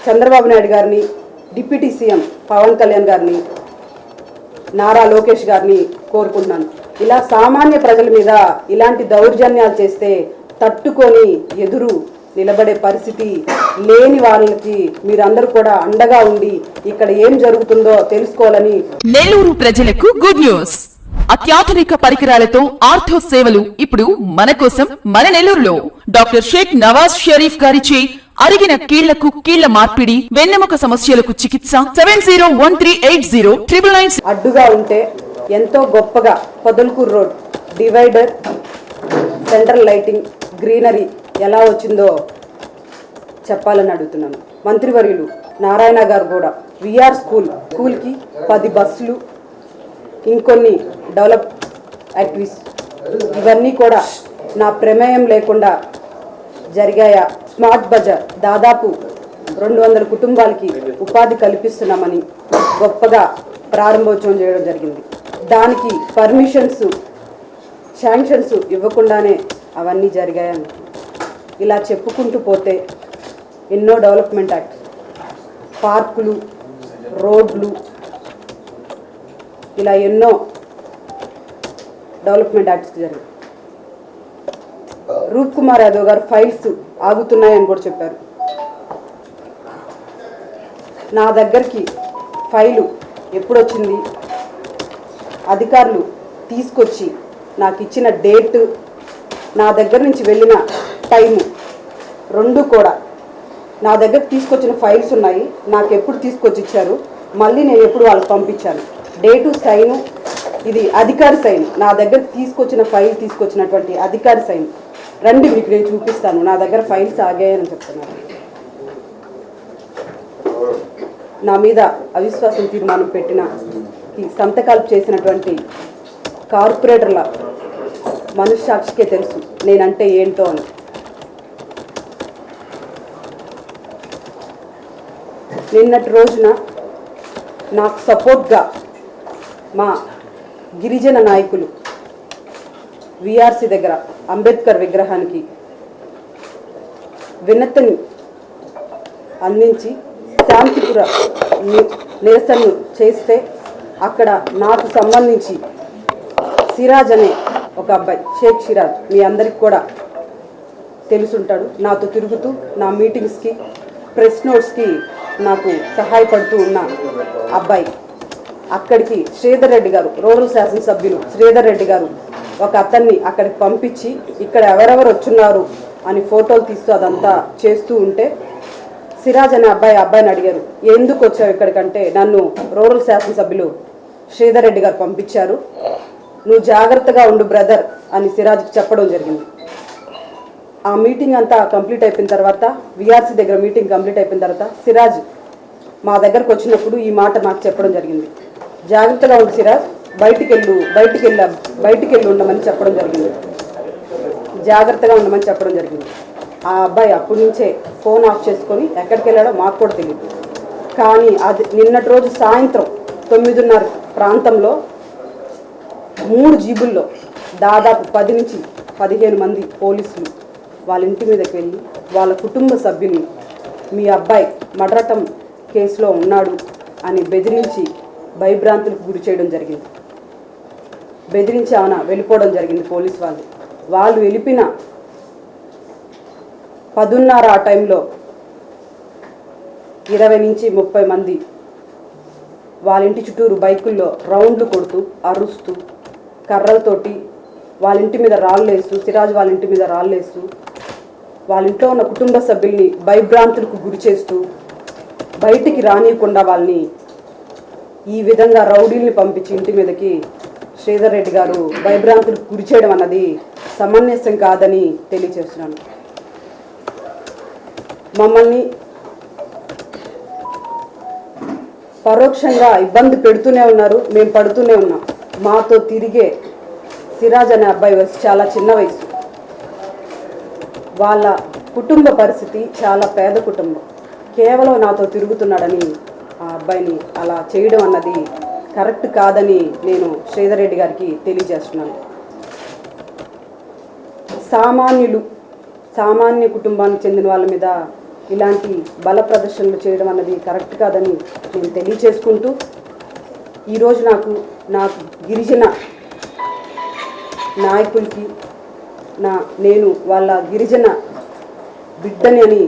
చంద్రబాబు నాయుడు గారిని deputy CM Pawan Kalyan గారిని నారా లోకేష్ గారిని కోరుకుంటున్నాను. ఇలా సామాన్య ప్రజల మీద ఇలాంటి దౌర్జన్యాలు చేస్తే తట్టుకొని ఎదురు నిలబడే పరిస్థితి లేని వాళ్ళకి మీరందరూ కూడా అండగా ఉండి ఇక్కడ ఏం జరుగుతుందో తెలుసుకోవాలని నెల్లూరు ప్రజలకు గుడ్ న్యూస్ అత్యాధునిక పరికరాలతో ఆర్థో సేవలు ఇప్పుడు మన కోసం మన నెల్లూరులో. డాక్టర్ షేక్ నవాజ్ షరీఫ్ గారిచే అరిగిన కీళ్ళకు కీళ్ళ మార్పిడి వెన్నెముక సమస్యలకు చికిత్స seven zero one three eight zero triple nine అడ్డుగా ఉంటే ఎంతో గొప్పగా Podalakur road divider central lighting greenery ఎలా వచ్చిందో చెప్పాలని అడుగుతున్నాను. మంత్రివర్యులు నారాయణ గారు కూడా విఆర్ స్కూల్ స్కూల్కి పది బస్సులు ఇంకొన్ని డెవలప్ యాక్టివిస్ ఇవన్నీ కూడా నా ప్రమేయం లేకుండా జరిగాయా? స్మార్ట్ బజార్ దాదాపు రెండు వందల కుటుంబాలకి ఉపాధి కల్పిస్తున్నామని గొప్పగా ప్రారంభోత్సవం చేయడం జరిగింది. దానికి పర్మిషన్స్ శాంక్షన్స్ ఇవ్వకుండానే అవన్నీ జరిగాయని ఇలా చెప్పుకుంటూ పోతే ఎన్నో డెవలప్మెంట్ యాక్ట్స్ పార్కులు రోడ్లు ఇలా ఎన్నో డెవలప్మెంట్ యాక్ట్స్ జరిగాయి. రూప్ కుమార్ యాదవ్ గారు ఫైల్స్ ఆగుతున్నాయని కూడా చెప్పారు. నా దగ్గరికి ఫైలు ఎప్పుడొచ్చింది? అధికారులు తీసుకొచ్చి నాకు ఇచ్చిన డేట్ నా దగ్గర నుంచి వెళ్ళిన టైము రెండు కూడా నా దగ్గర తీసుకొచ్చిన ఫైల్స్ ఉన్నాయి. నాకు ఎప్పుడు తీసుకొచ్చి ఇచ్చారు? మళ్ళీ నేను ఎప్పుడు వాళ్ళకి పంపించాను? డేటు సైను ఇది అధికారి సైన్. నా దగ్గర తీసుకొచ్చిన ఫైల్ తీసుకొచ్చినటువంటి అధికారి సైన్. రండి మీకు నేను చూపిస్తాను. నా దగ్గర ఫైల్స్ ఆగాయని చెప్తున్నాను నా మీద అవిశ్వాసం తీర్మానం పెట్టిన ఈ సంతకాలు చేసినటువంటి కార్పొరేటర్ల మనస్సాక్షికే తెలుసు నేనంటే ఏంటో అని. నిన్నటి రోజున నాకు సపోర్ట్గా మా గిరిజన నాయకులు విఆర్సి దగ్గర అంబేద్కర్ విగ్రహానికి వినతిని అందించి శాంతిపుర నిరసనను చేస్తే అక్కడ నాకు సంబంధించి సిరాజ్ అనే ఒక అబ్బాయి షేక్ సిరాజ్ మీ అందరికి కూడా తెలుసుంటాడు. నాతో తిరుగుతూ నా మీటింగ్స్కి ప్రెస్ నోట్స్కి నాకు సహాయపడుతూ ఉన్న అబ్బాయి. అక్కడికి శ్రీధర్ రెడ్డి గారు రూరల్ శాసనసభ్యులు శ్రీధర్ రెడ్డి గారు ఒక అతన్ని అక్కడికి పంపించి ఇక్కడ ఎవరెవరు వచ్చున్నారు అని ఫోటోలు తీస్తూ అదంతా చేస్తూ ఉంటే సిరాజ్ అనే అబ్బాయి ఆ అబ్బాయిని అడిగారు ఎందుకు వచ్చావు ఇక్కడికంటే నన్ను రూరల్ శాసనసభ్యులు శ్రీధర్ రెడ్డి గారు పంపించారు. నువ్వు జాగ్రత్తగా ఉండు బ్రదర్ అని సిరాజ్కి చెప్పడం జరిగింది. ఆ మీటింగ్ అంతా కంప్లీట్ అయిపోయిన తర్వాత విఆర్సీ దగ్గర మీటింగ్ కంప్లీట్ అయిపోయిన తర్వాత సిరాజ్ మా దగ్గరకు వచ్చినప్పుడు ఈ మాట నాకు చెప్పడం జరిగింది. జాగ్రత్తగా ఉండు సిరాజ్ బయటికి వెళ్ళు బయటికి వెళ్ళా బయటికి వెళ్ళి ఉండమని చెప్పడం జరిగింది. జాగ్రత్తగా ఉండమని చెప్పడం జరిగింది. ఆ అబ్బాయి అప్పటి నుంచే ఫోన్ ఆఫ్ చేసుకొని ఎక్కడికి వెళ్ళాడో మాకు కూడా తెలియదు కానీ అది నిన్నటి రోజు సాయంత్రం తొమ్మిదిన్నర ప్రాంతంలో మూడు జీబుల్లో దాదాపు పది నుంచి పదిహేను మంది పోలీసులు వాళ్ళ ఇంటి మీదకి వెళ్ళి వాళ్ళ కుటుంబ సభ్యుల్ని మీ అబ్బాయి మడరటం కేసులో ఉన్నాడు అని బెదిరించి భయభ్రాంతులకు గురి చేయడం జరిగింది. బెదిరించి ఆమె వెళ్ళిపోవడం జరిగింది పోలీస్ వాళ్ళు. వాళ్ళు వెళ్ళిపోయిన పదున్నర ఆ టైంలో ఇరవై నుంచి ముప్పై మంది వాళ్ళ ఇంటి చుట్టూరు బైకుల్లో రౌండ్లు కొడుతూ అరుస్తూ కర్రలతోటి వాళ్ళ ఇంటి మీద రాళ్ళేస్తూ సిరాజ్ వాళ్ళ ఇంటి మీద రాళ్ళు వేస్తూ వాళ్ళ ఇంట్లో ఉన్న కుటుంబ సభ్యుల్ని భయభ్రాంతులకు గురి చేస్తూ బయటికి రానియకుండా వాళ్ళని ఈ విధంగా రౌడీల్ని పంపించి ఇంటి మీదకి శ్రీధర్ రెడ్డి గారు భయభ్రాంతులకు గురి చేయడం అన్నది సమంజసం కాదని తెలియజేస్తున్నాను మమ్మల్ని పరోక్షంగా ఇబ్బంది పెడుతూనే ఉన్నారు మేము పడుతూనే ఉన్నాం. మాతో తిరిగే సిరాజ్ అనే అబ్బాయి వయసు చాలా చిన్న వయసు. వాళ్ళ కుటుంబ పరిస్థితి చాలా పేద కుటుంబం. కేవలం నాతో తిరుగుతున్నాడని ఆ అబ్బాయిని అలా చేయడం అన్నది కరెక్ట్ కాదని నేను శ్రీధర్ రెడ్డి గారికి తెలియజేస్తున్నాను. సామాన్యులు సామాన్య కుటుంబానికి చెందిన వాళ్ళ మీద ఇలాంటి బల ప్రదర్శనలు చేయడం అన్నది కరెక్ట్ కాదని నేను తెలియచేసుకుంటూ ఈరోజు నాకు నాకు గిరిజన నాయకులకి నా నేను వాళ్ళ గిరిజన బిడ్డని అని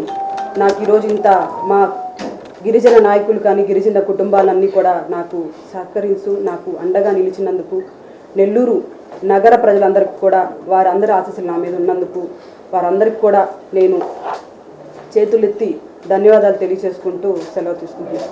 నాకు ఈరోజు ఇంత మా గిరిజన నాయకులు కానీ గిరిజన కుటుంబాలన్నీ కూడా నాకు సహకరించు నాకు అండగా నిలిచినందుకు నెల్లూరు నగర ప్రజలందరికీ కూడా వారందరి ఆశీస్సులు నా మీద ఉన్నందుకు వారందరికీ కూడా నేను చేతులెత్తి ధన్యవాదాలు తెలియచేసుకుంటూ సెలవు తీసుకుంటున్నాను.